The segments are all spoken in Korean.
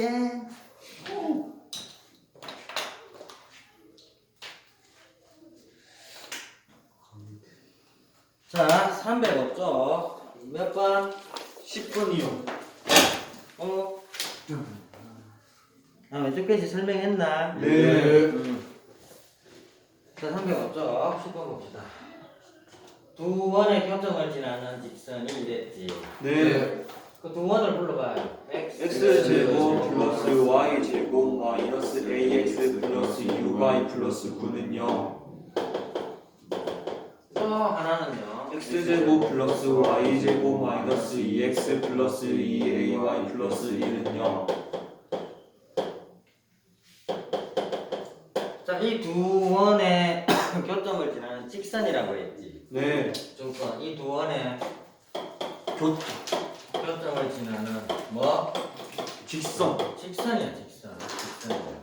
짠. 자, 300 없죠? 몇 번? 10분이요. 어? 아, 왼쪽 페이지 설명했나? 네. 음. 자, 300 없죠? 10번 봅시다. 두 원의 교점을 지나는 직선이 이랬지. 네. 그두 원을 불러봐요. x 제곱 플러스 y 제곱 마이너스 ax 플러스 uy 플러스 9는요. 또 하나는요. x 제곱 플러스 y 제곱 마이너스 2x 플러스 2ay 플러스 1은요. 자, 이 두 원의 교점을 지나는 직선이라고 했지. 네. 조건 이두 원의 교, 교점을 지나는 뭐? 직선. 직선이야, 직선. 직선이야.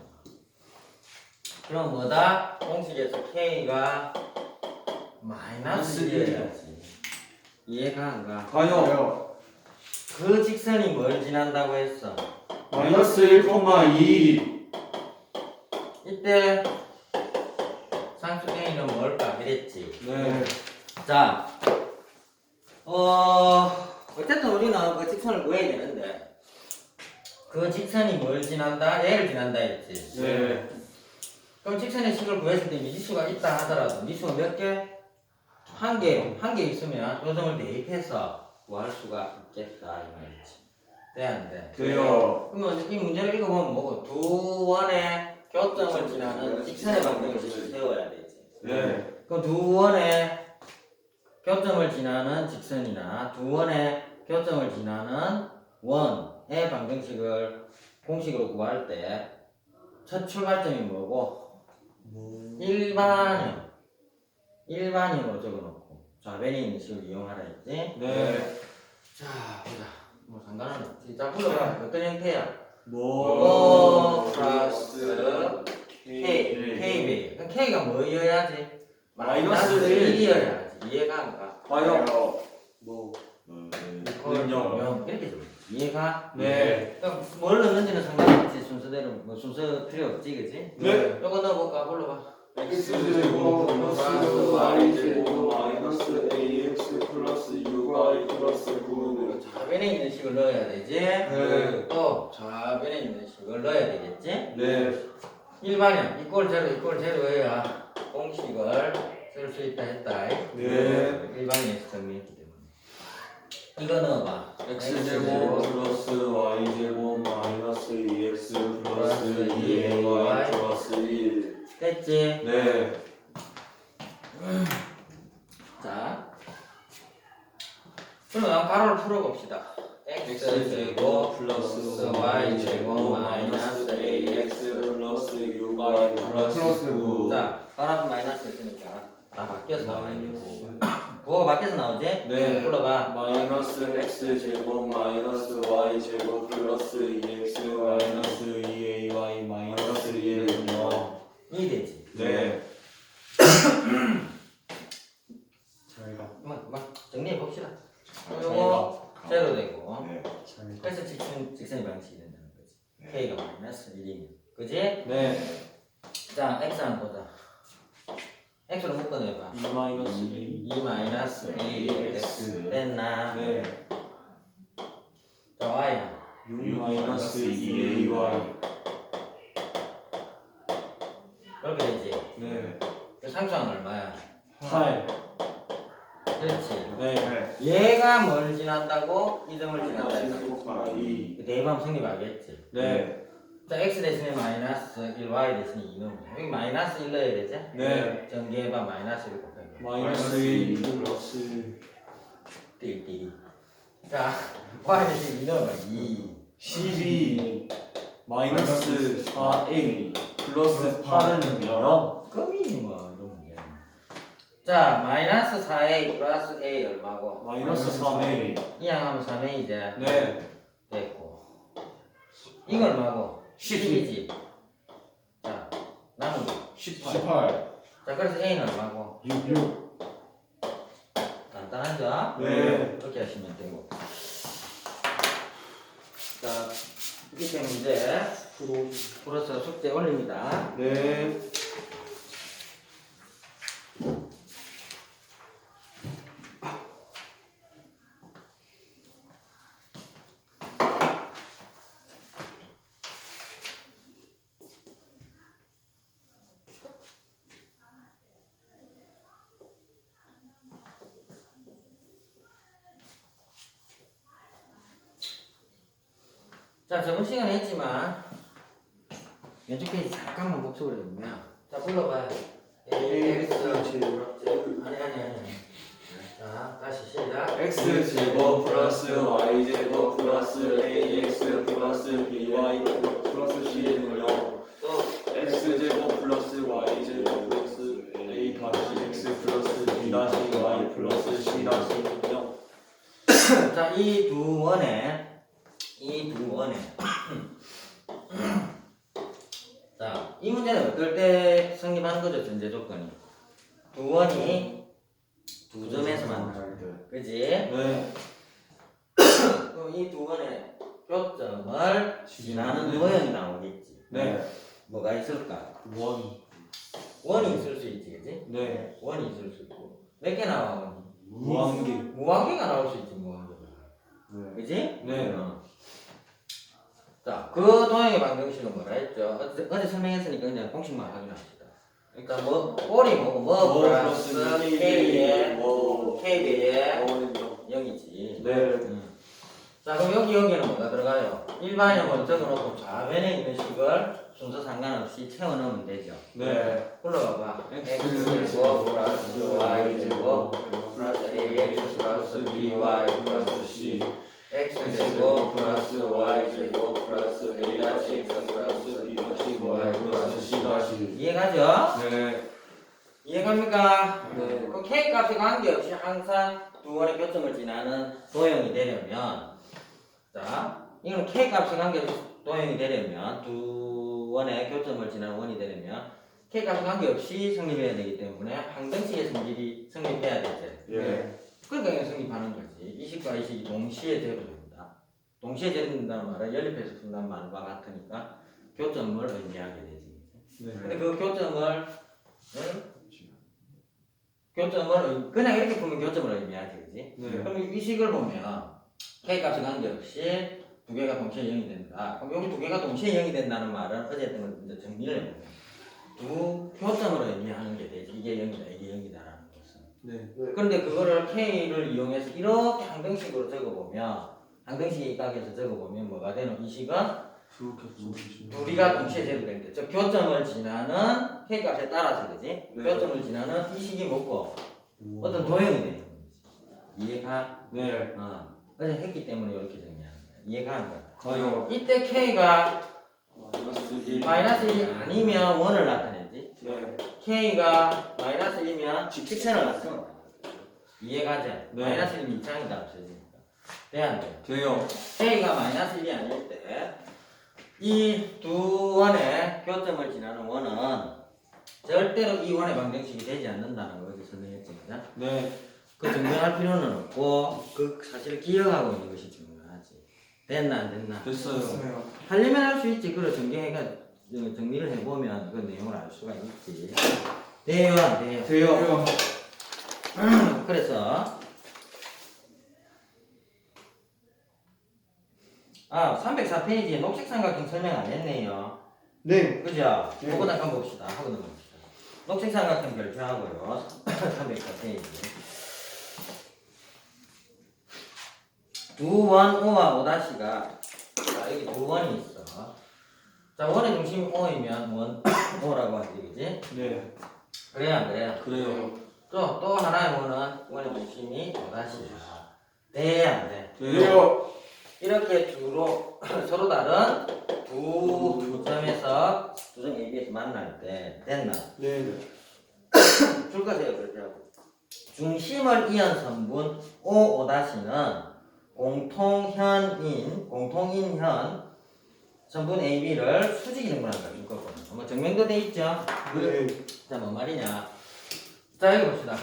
그럼 뭐다? 공식에서 k가 마이너스 마이너스 1이어야지. 이해가 안 가? 가요. 그 직선이 뭘 지난다고 했어? 마이너스 1,2. 이때 상수 k는 뭘까? 그랬지. 네. 자, 어, 어쨌든 우리는 그 직선을 구해야 되는데, 그 직선이 뭘 지난다? 얘를 지난다 했지. 네. 그럼 직선의 식을 구했을 때 미지수가 있다 하더라도 미수가 몇 개? 한 개, 한 개 있으면 요점을 대입해서 구할 수가 있겠다 이 말이지. 돼, 안 돼? 돼요. 그러면 이 문제를 읽어보면 뭐고? 두 원의 교점을 지나는 직선의 방정식을 세워야 되지. 네. 그럼 두 원의 교점을 지나는 직선이나 두 원의 교점을 지나는 원의 방정식을 공식으로 구할 때 첫 출발점이 뭐고 일반형 일반형으로 적어놓고 좌변에 있는 식을 이용하라 했지. 네. 자 보자. 뭐 상관은 없지. 자 불러봐. 어떤 형태야? 뭐오 플러스 K K 그럼 K가 뭐여야지? 마이너스 1이어야지. 이해가 안 가? 가요. 뭐. 영. 영. 이렇게 좀 이해가? 네. 그럼 뭘 넣는지는 상관없지 순서대로 뭐 순서 필요 없지 그지? 네. 요거 넣어볼까 불러봐 x 제곱 플러스 y 제곱 마이너스 ax 플러스 uy 플러스 9는 좌변에 있는 식을 넣어야 되지 네. 또 좌변에 있는 식을 넣어야 되겠지 네. 일반형 이꼴 제로 이꼴 제로여야 공식을 쓸 수 있다 했다 네. 일반형에서 정리했기 때문에 이거 넣어봐. X 제곱 플러스 y 제곱 마이너스 2x 플러스 2ay 플러스 1 됐지? 네. 자, 그러면 가로를 풀어봅시다. x 제곱 플러스 y 제곱 마이너스 ax 플러스 uy 플러스 9 자, 가로 앞에 마이너스 있으니까 다 바뀌어서 부호가 바뀌어서 나오지? 네. 불러봐. 마이너스 x 제곱 마이너스 y 제곱 플러스 2x 마이너스 2ay 마이너스 1은요 이 되지? 네 그만 그만 정리해 봅시다. 요거 제로 되고 네. 그래서 직선 직선의 방식이 된다는 거지. 네. k가 마이너스 1이면 그지? 네 자, x 한번 보자. X로 묶어내봐. 2 마이너스 2 2 마이너스 ax 됐나? 네 자, y야. 6 마이너스 2ay 그렇게 되지. 네 그 상수항 얼마야? 8 그렇지. 네 얘가 뭘 지난다고? 이 점을 지난다. 했어. 2그 대입하면 성립하겠지. 네 자, x 대신에 마이너스 1, y 대신에 2 넣으면 돼. 여기 마이너스 1 넣어야 되지? 네. 전개해봐 마이너스 1 곱하기. 마이너스 2 플러스 띠띠. 자, y 대신에 2 넣어봐. 2. 12 마이너스 4a 플러스 8은 0 껌이지 뭐 이런 문제. 자, 마이너스 4a 플러스 a 얼마고? 마이너스 3a 이항하면 3a이제 네 됐고. 이거 얼마고? 12. 10이지. 자, 남은 거. 18 18 자, 그래서 a는 얼마고? 66 간단하죠? 네. 그렇게 하시면 되고. 자, 밑에 문제 프로. 풀어서 숙제 올립니다. 네. 자, 저번 시간에 했지만 왼쪽 페이지 잠깐만 목소리를 보면 자, 불러봐요. AX 아니 아니 아니. 자, 다시 시작. X 제곱 플러스 y 제곱 플러스 ax 플러스 by 플러스 0또 x 제곱 플러스 y 제곱 플러스 a 다시 x 플러스 b 다시 y 플러스 c 다시는 0 자, 이 두 원에 이 두 원에 자, 이 문제는 어떨 때 성립하는 거죠, 전제 조건이. 두 원이 두 점에서 만나. 그지? 네. 그럼 이 두 원의 교점을 지나는 도형이 나오겠지. 네. 뭐가 있을까? 원. 원이 있을 수 있지, 그지? 네. 원이 있을 수 있고. 몇 개 나와, 원이? 무한계. 무한개가 나올 수 있지, 무한개가. 네. 그지? 네. 어. 자, 그 도형의 방정식은 뭐라 했죠? 어제, 어제 설명했으니까 그냥 공식만 확인합시다. 그러니까 뭐, 꼴이 뭐고, 뭐, 뭐 플러스 K에, 뭐. 원은 0. 0이지. 네. 음. 자, 그럼 여기, 여기는 뭐가 들어가요? 일반형을 적어놓고 좌변에 있는 식을 순서 상관없이 채워넣으면 되죠. 네. 불러봐봐. X 제곱 플러스 Y 제곱 플러스 AX 플러스 BY 플러스 C X 제곱 플러스 Y 제곱 플러스 A 다시 X 플러스 B Y 플러스 C 다시. 이해가죠? 네. 이해갑니까? 네. 그 K 값에 관계없이 항상 두 원의 교점을 지나는 도형이 되려면 자 이건 K 값에 관계없이 도형이 되려면 두 원의 교점을 지나는 원이 되려면 K 값에 관계없이 성립해야 되기 때문에 항등식의 성질이 성립해야 되지 예. 그러니까 그냥 성립하는 거지 이식과 이식이 동시에 제로됩니다 동시에 제로된다는 말은 연립해서 푼다는 말과 같으니까 교점을 의미하게 되지 근데 네. 그 교점을 응? 교점을 의- 그냥 이렇게 보면 교점을 의미하지 그지? 네. 그럼 이 식을 보면 k 값에 관계없이 두 개가 동시에 0이 된다. 그럼 여기 두 개가 동시에 0이 된다는 말은 어제 했던 걸 이제 정리를 해보면 두 교점을 의미하는 게 되지. 이게 0이다, 이게 0이다라는 것은. 네. 그런데 그거를 k를 이용해서 이렇게 항등식으로 적어보면 항등식 각에서 적어보면 뭐가 되는 이 식은 둘이가 동시에 게, 즉 교점을 지나는 k 값에 따라서 그지? 네. 교점을 지나는 이 식이 뭐고 어떤 도형이 되는 거지. 이해가? 네. 어. 어제 했기 때문에 이렇게 거야. 이해가는 거야. 가요. 이때 k가 마이너스 1. 마이너스 1이 아니면 1을 나타내지. 네. k가 마이너스 1이면 직선을 나타내. 이해가지? 네. 마이너스 1이면 이창이 다 없어지니까. 돼, 안 돼? 돼요. k가 마이너스 1이 아닐 때, 이 두 원의 교점을 지나는 원은 절대로 이 원의 방정식이 되지 않는다는 걸 설명했지, 그죠? 네. 그 증명할 필요는 없고, 그 사실을 기억하고 있는 것이 중요하지. 됐나, 안 됐나? 됐어요. 하려면 할 수 있지. 그래, 정리해가, 정리를 해보면 그 내용을 알 수가 있지. 돼요, 안 돼요? 돼요. 그래서 아 304페이지에 녹색 삼각형 설명 안 했네요 네. 그죠? 네. 그거 잠깐 봅시다 하고 넘어갑시다 녹색 삼각형 별표하고요 304페이지 두원 오와 오다시가 자 여기 두 원이 있어 자 원의 중심이 오이면 원 오라고 하지 그지? 네. 그래요 안 그래요? 그래요. 또, 또 하나의 원은 원의 중심이 오다시야. 돼, 안 돼? 돼요. 이렇게 두로, 서로 다른 두, 두 점에서, 두 점 AB에서 만날 때, 됐나? 네. 줄 거세요, 그렇게 하고. 중심을 이은 선분 O, 오다시는 공통현인, 공통인현 선분 AB를 수직이 등분한다, 줄 거거든요. 뭐 증명도 돼 있죠? 네. 자, 뭔 말이냐? 자, 여기 봅시다.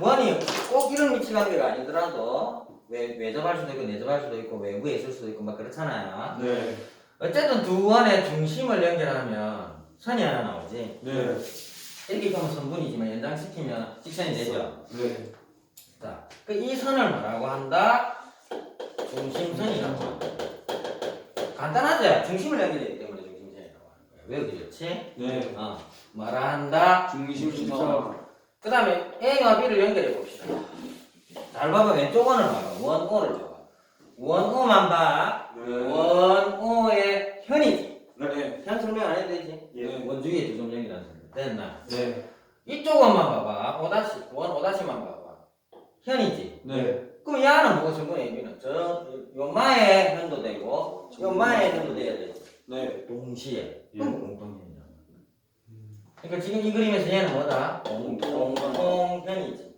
원이 꼭 이런 위치 관계가 아니더라도 외, 외접할 수도 있고 내접할 수도 있고 외부에 있을 수도 있고 막 그렇잖아요. 네. 어쨌든 두 원의 중심을 연결하면 선이 하나 나오지. 네. 이렇게 보면 선분이지만 연장시키면 직선이 되죠. 네. 자, 그 이 선을 뭐라고 한다? 중심선이라고 한다. 간단하죠? 중심을 연결했기 때문에 중심선이라고 하는 거야. 왜 그렇지? 네. 어, 뭐라 한다? 중심선. 그 다음에 A와 B를 연결해 봅시다. 잘 봐봐. 왼쪽 원을 봐봐. 원, O를 봐봐. 원, O만 봐. 네. 원, O의 현이지. 네. 현 설명 안 해도 되지. 예. 원 주위에 두점 연결하는 설명. 됐나? 네. 이쪽 원만 봐봐. 오다시, 원, 오다시만 봐봐. 현이지. 네. 그럼 야는 뭐가 전부 A는? 저, 요마의 현도 되고, 요마의 현도 돼야 되지. 네. 동시에. 예. 공통현이야. 그러니까 지금 이 그림에서 얘는 뭐다? 공통현이지.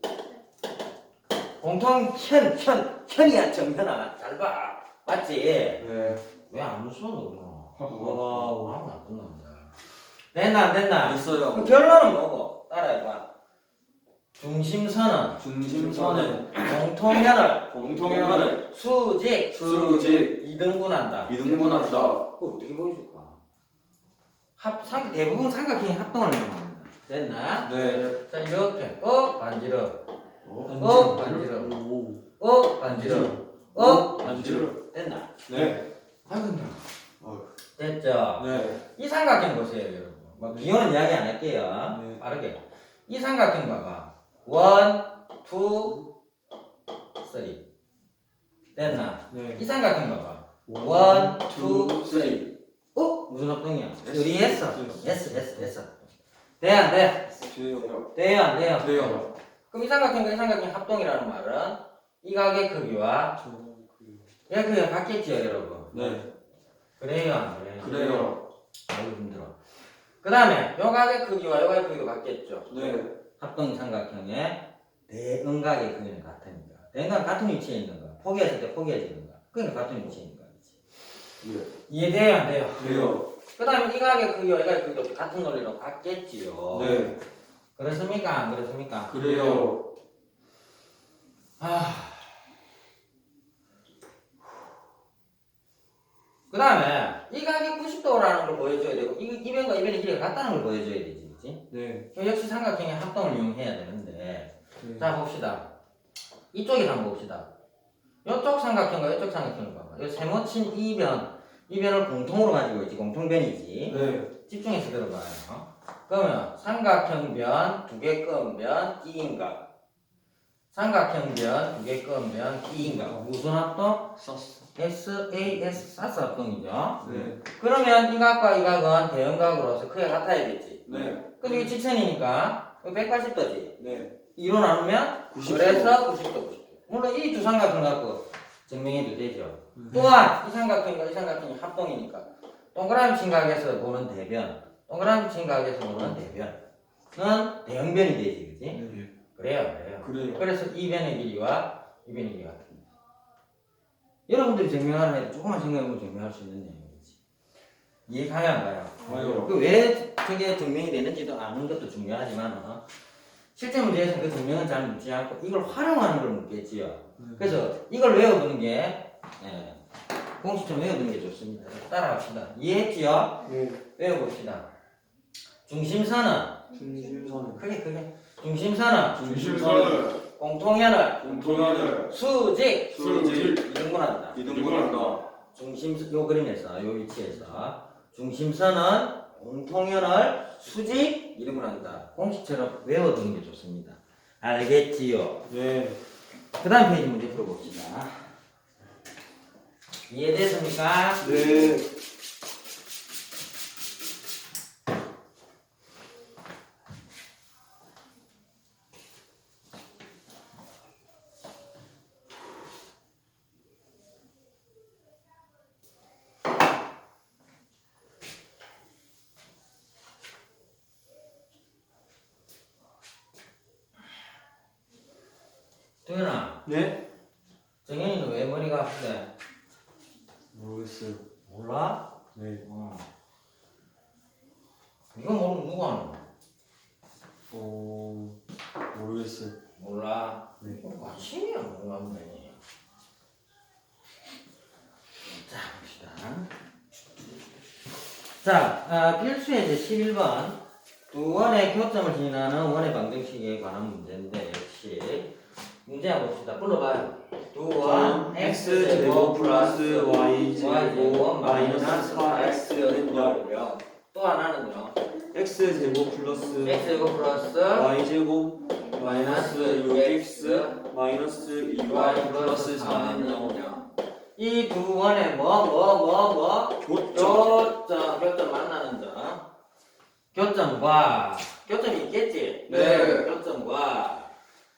공통현, 현, 현이야, 정현아. 잘 봐. 맞지? 네. 왜안 웃어, 너? 와우. 아무 나쁜 놈이다. 됐나, 안 됐나? 있어요. 그럼 결론은 뭐고? 따라해봐. 중심선은 중심선은 공통현을 공통현을 수직 수직 이등분한다. 이등분한다. 그거 어떻게 보여줄까? 합, 삼, 대부분 삼각형이 합동을 이용합니다. 됐나? 네. 자, 이렇게. 어, 반지름. 어, 어, 반지름. 오. 어, 반지름. 어, 반지름. 됐나? 네. 아이고, 어. 됐죠? 네. 이 삼각형 보세요, 여러분. 뭐, 비교는 이야기 안 할게요. 네. 빠르게. 이 삼각형 봐봐. 원, 투, 쓰리. 됐나? 네. 이 삼각형 봐봐. 원, 투, 쓰리. 어? 무슨 합동이야? 쓰리 했어. S. S, S, S. 돼, 안 돼? 돼요. 돼요, 안 돼요? 돼요. 그럼 이 삼각형과 이 삼각형 합동이라는 말은 이 각의 크기와 이 크기가 같겠지요, 여러분? 네. 그래요, 안 그래요? 그래요. 아유, 힘들어. 그 다음에 요 각의 크기와 요 각의 크기가 같겠죠? 네. 합동 삼각형의 대응각의 크기는 같으니까. 대응각 같은 위치에 있는 거. 포기했을 때 포기해지는 거. 그러니까 같은 위치에 있는 거지. 네. 이해돼요, 안 돼요? 돼요. 그 다음에 이 각의 크기와 이 각의 크기도 같은 논리로 같겠지요. 네. 그렇습니까? 안 그렇습니까? 그래요. 아. 그 다음에 이 각이 90도라는 걸 보여줘야 되고 이 이변과 이변의 길이가 같다는 걸 보여줘야 되지, 그렇지? 네. 역시 삼각형의 합동을 이용해야 되는데 네. 자 봅시다. 이쪽에서 한번 봅시다. 이쪽 삼각형과 이쪽 삼각형을 봐봐. 이 세모친 이변, 이변을 공통으로 가지고 있지, 공통변이지. 네. 집중해서 들어봐요. 그러면 삼각형 변 두개 끄면 D인각. 삼각형 변 두개 끄면 D인각. 무슨 합동? 썼어. SAS 사스 합동이죠. 네. 그러면 이 각과 이 각은 대응각으로서 크게 같아야겠지. 네. 이게 직선이니까 180도지. 네. 2로 나누면 90도. 그래서 90도 90도. 물론 이 두 삼각형 갖고 증명해도 되죠. 네. 또한 이 삼각형과 이 삼각형이 합동이니까 동그라미 친각에서 보는 대변, 동그라미 친각에서 보는 대변은 대형변이 되지, 그지? 네. 그래요, 그래요. 그래요. 그래서 이 변의 길이와 이 변의 길이가 같습니다. 여러분들이 증명하는 애 조금만 생각해보면 증명할 수 있는 내용 이지. 이해 가요, 안 가요? 가요. 그왜 저게 증명이 되는지도 아는 것도 중요하지만 어, 실제 문제에서 그 증명은 잘 묻지 않고 이걸 활용하는 걸 묻겠지요. 그래서 이걸 외워두는 게 예, 공식 좀 외워두는 게 좋습니다. 따라합시다. 이해했지요? 네. 외워봅시다. 중심선은 중심선은 크게 크게 중심선은 중심선을 공통현을 공통하는 수직 수직 이등분한다. 이등분한다. 중심 요 그림에서 요 위치에서 중심선은 공통현을 수직 이등분한다. 공식처럼 외워두는 게 좋습니다. 알겠지요? 네. 그 다음 페이지 문제 풀어봅시다. 이해됐습니까? 네. 동현아, 네? 정현이는 왜 머리가 아프대? 모르겠어요. 몰라? 네. 어. 이거 모르면 누구 하는 거야? 어 모르겠어요. 몰라. 네. 어, 아침이야, 몰라면 되니. 자, 봅시다. 자, 아, 필수의 이제 11번. 두 원의 교점을 지나는 원의 방정식에 관한 문제인데, 역시. 문제 한번 봅시다. 불러봐요. 두 원, x제곱 플러스 y제곱 마이너스 4x는 0이며 또 하나는요. x제곱 플러스 x제곱 플러스 y제곱 마이너스 6x 마이너스 2y 플러스 4는 0이며 이두 원의 뭐, 뭐, 뭐, 뭐, 교점 교점, 만나는 점. 교점과, 교점이 있겠지? 네. 교점과,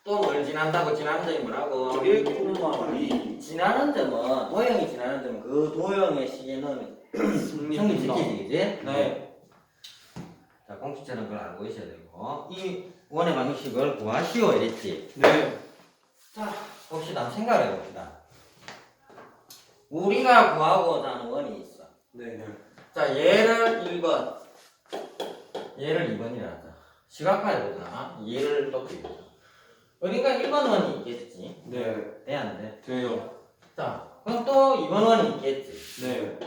또 뭘 지난다고 지나는 점이 뭐라고? 1,2 지나는 점은, 도형이 지나는 점은 그 도형의 시계는 성립시키지, 그지? 네. 자, 공식처럼 그걸 알고 있어야 되고, 이 원의 방식을 구하시오, 이랬지? 네. 자, 봅시다. 생각을 해봅시다. 우리가 구하고자 하는 원이 있어. 네. 자, 얘를 1번, 얘를 2번이라 하자. 시각화해 보자. 얘를 또 그리자. 어딘가 1번 원이 있겠지? 네. 돼, 안 돼? 돼요. 자, 그럼 또 2번 원이 있겠지? 네.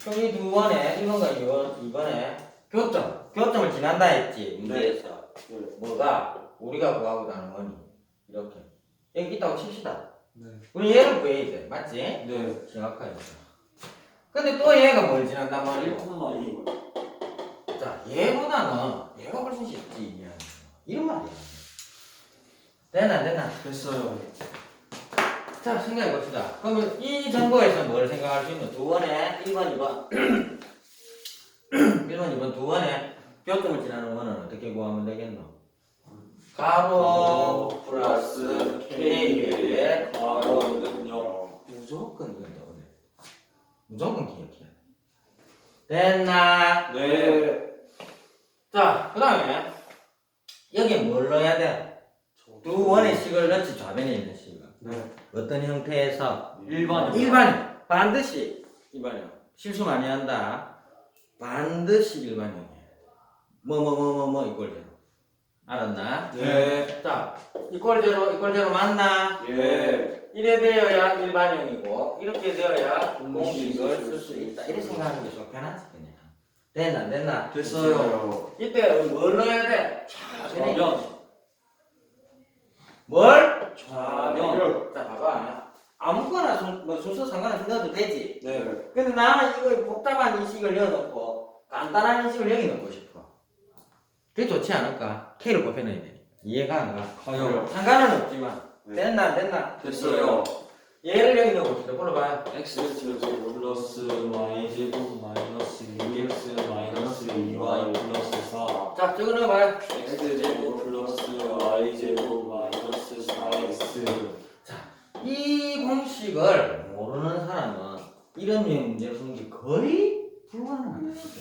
그럼 이두 원에 1번과 2번, 2번에 교점, 교점을 지난다 했지? 문제에서. 네. 뭐가? 우리가 구하고자 하는 원이. 이렇게. 여기 있다고 칩시다. 네. 우리 얘를 구해야 돼. 맞지? 네. 시각화해보자. 근데 또 얘가 뭘 지난단 말이야? 1,2 자, 얘보다는 얘가 훨씬 쉽지, 이해하는 거. 이런 말이야. 됐나, 안 됐나? 됐어요. 자, 생각해 봅시다. 그러면 이 정보에서 뭘 생각할 수 있는 두 번에 1번, 2번. 1번, 2번 두 번에 교점을 지나는 거는 어떻게 구하면 되겠노? 가로 플러스 K의 가로는 0 무조건 이건데, 오늘. 무조건 기억해야 돼. 됐나? 네. 자, 그 다음에 여기 뭘 넣어야 돼? 두 원의 식을 넣지 좌변에 있는 식을 네. 어떤 형태에서 일반이요. 일반 반드시 일반이요 실수 많이 한다 반드시 일반형이에요 뭐 뭐 뭐 뭐 뭐 이꼴제로 알았나? 네. 자 이꼴제로 이꼴제로 맞나? 예. 이래 되어야 일반형이고 이렇게 되어야 공식을 쓸 수 있다 이렇게 생각하는 게 좋긴 하지 그냥 됐나 안 됐나? 됐어요. 이때 뭘 넣어야 돼? 좌변. 뭘? 좌변. 자 봐봐 아무거나 순, 뭐 순서 상관없이 넣어도 되지 네. 근데 나는 이걸 복잡한 인식을 넣어놓고 간단한 인식을 여기 넣고 싶어 그게 좋지 않을까? K를 곱해넣어야 돼 이해가 안 가? 가요. 상관은 없지만 네. 됐나 안 됐나? 됐어요. 얘를 여기 넣어봅시다 불러봐요 x제곱 플러스 y제곱 마이너스 6x 마이너스 2y 플러스 4 자 저거 넣어봐요 x제곱 플러스 y제곱 마이너스 4x 이 공식을 모르는 사람은 이런 문제를 푸는 게 거의 불가능하다 진짜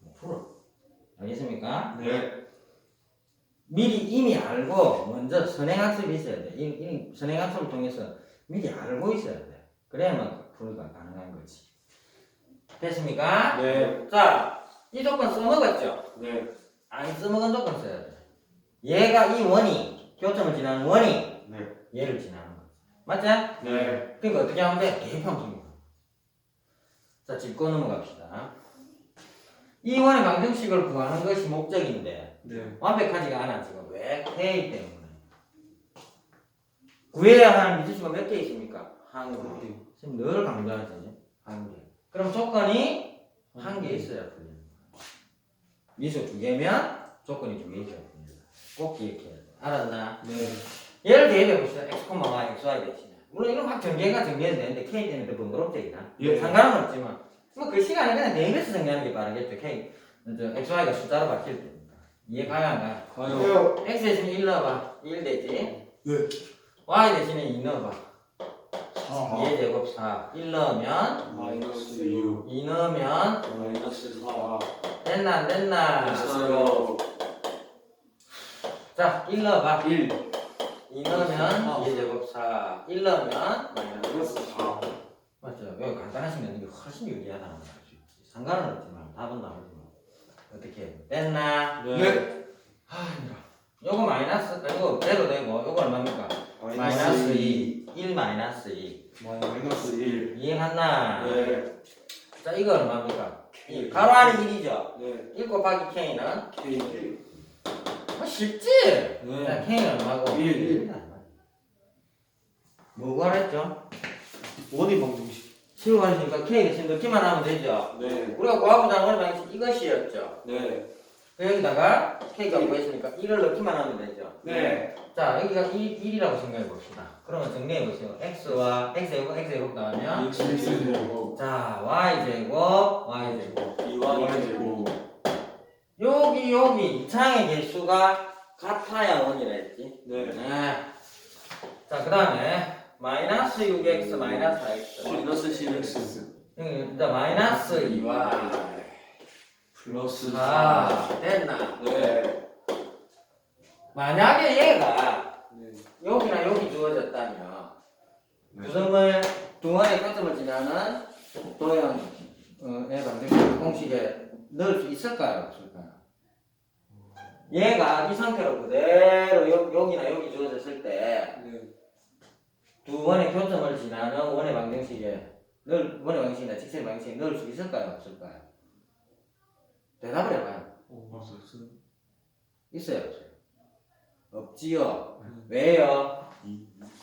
못 풀어 알겠습니까? 네. 미리 이미 알고 먼저 선행학습이 있어야 돼. 이, 이 선행학습을 통해서 미리 알고 있어야 돼. 그래야만 풀이가 가능한 거지. 됐습니까? 네. 자, 이 조건 써먹었죠? 네. 안 써먹은 조건 써야 돼. 얘가 이 원이, 교점을 지나는 원이 네. 얘를 지나는 거. 맞지? 네. 그러니까 어떻게 하면 돼? 대입하면 자, 짚고 넘어갑시다. 이 원의 방정식을 구하는 것이 목적인데 네. 완벽하지가 않아 지금 왜? 회의 때문에 구해야 하는 미지수가 몇 개 있습니까? 한 개. 지금 늘 강조하지 한 개. 그럼 조건이 한 개 있어야 풀리는 거야. 미수 두 개면 조건이 두 개 있어야 풀리는 거야. 꼭 기억해야 돼. 알았나? 네. 얘를 대입해 봅시다. x, y, x, y 대신에. 물론 이건 막 전개가 전개해도 되는데 k 때문에 더 번거롭대기나. 예. 상관은 없지만 뭐그 시간에 그냥 대입해서 정리하는 게 빠르겠죠. k 저 x, y가 숫자로 바뀔 때니까. 이해 가요 안 가요? 가요. x 대신에 1 넣어봐. 1 되지? 네. y 대신에 2 넣어봐. 4 2의 제곱 4. 1 넣으면 마이너스 6 2 넣으면 마이너스 4 됐나 안 됐나? 됐어요. 자, 1 넣어봐. 1 2 넣으면 2의 제곱 4. 1 넣으면 마이너스 4 맞죠. 여기 간단하시면 이게 훨씬 유리하다는 있지. 상관은 없지만 답은 나오지만 어떻게 해? 됐나? 네. 아 힘들어. 요거 마이너스 이거 제로 되고 요거 얼마입니까? 마이너스 2. 1 마이너스 2. 마이너스 1 이해갔나? 네. 자 이거 얼마입니까? 일. 가로 안에 1이죠. 네. 1 곱하기 k는 K. 뭐 쉽지? 네. 자 k는 얼마고? 일, 일. 뭐 구하랬죠? 원이 방정식. 치고 가시니까 k 대신 넣기만 하면 되죠. 네. 우리가 구하고자 하는 방식 이것이었죠. 네. 그 여기다가 k가 구했으니까 1을 넣기만 하면 되죠. 네. 자 여기가 1, 1이라고 생각해 봅시다. 그러면 정리해 보세요. x와 x 제곱 x 제곱 나오면 X 제곱. 자 y 제곱 y 제곱 Y 제곱. 여기 여기 이 창의 개수가 같아야 원이라 했지. 네. 네. 자 그 다음에 마이너스 6x 마이너스 4x 마이너스 10X. 여기 일단 마이너스 2y 플러스 아 됐나? 네. 만약에 얘가 네. 여기나 여기 주어졌다면 네. 구성을 동안의 관점을 지나는 도형 어, 의 방정식 공식에 넣을 수 있을까요? 없을까요? 얘가 이 상태로 그대로 여, 여기나 여기 주어졌을 때 두 네. 원의 교점을 지나는 원의 방정식에 넣을 원의 방정식이나 직선의 방정식에 넣을 수 있을까요? 없을까요? 대답을 해봐요. 있어요, 없어요? 없지요. 왜요?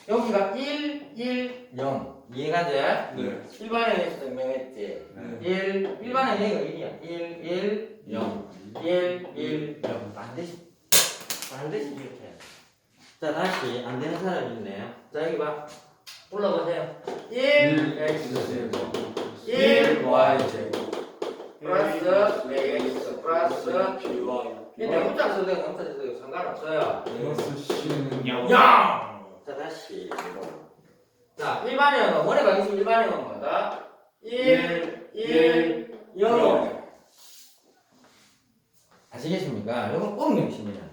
여기가 1, 1, 0 이해가 돼? 네. 일반형에서 증명했지. 네. 1, 일반형 얘가 1이야. 1, 1, 0. 1, 1, 0. 반드시, 반드시 이렇게. 자, 다시 안 되는 사람이 있네요. 자, 여기 봐. 불러보세요. 1, x 제곱. 1, y 제곱. 플러스 4x 플러스 BY. 이때 문자 써도 되고 문자 써도 되고 상관없어요. 영. 자, 다시. 자, 일반형은, 원의 방식 일반형은 뭐다? 1, 1, 0. 아시겠습니까? 이건 꼭 명심해야 돼.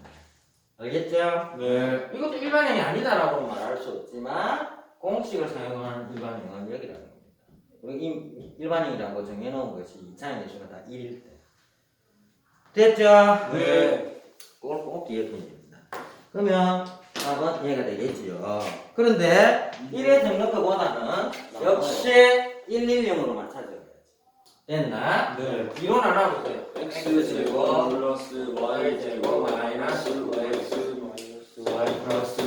알겠죠? 네. 이것도 일반형이 아니다라고 말할 수 없지만, 공식을 사용하는 일반형은 여기라는 겁니다. 우리 거 정해놓은 것이 이차의 개수가 다 1일 때. 됐죠? 네. 그걸 꼭 기억해야 됩니다. 그러면 답은 이해가 되겠지요. 그런데 1의 정답보다는 역시 110으로만 찾아야지. 됐나? 네. 이론 알아보세요. X 제곱 플러스 Y 제곱 마이너스 X 마이너스 Y 플러스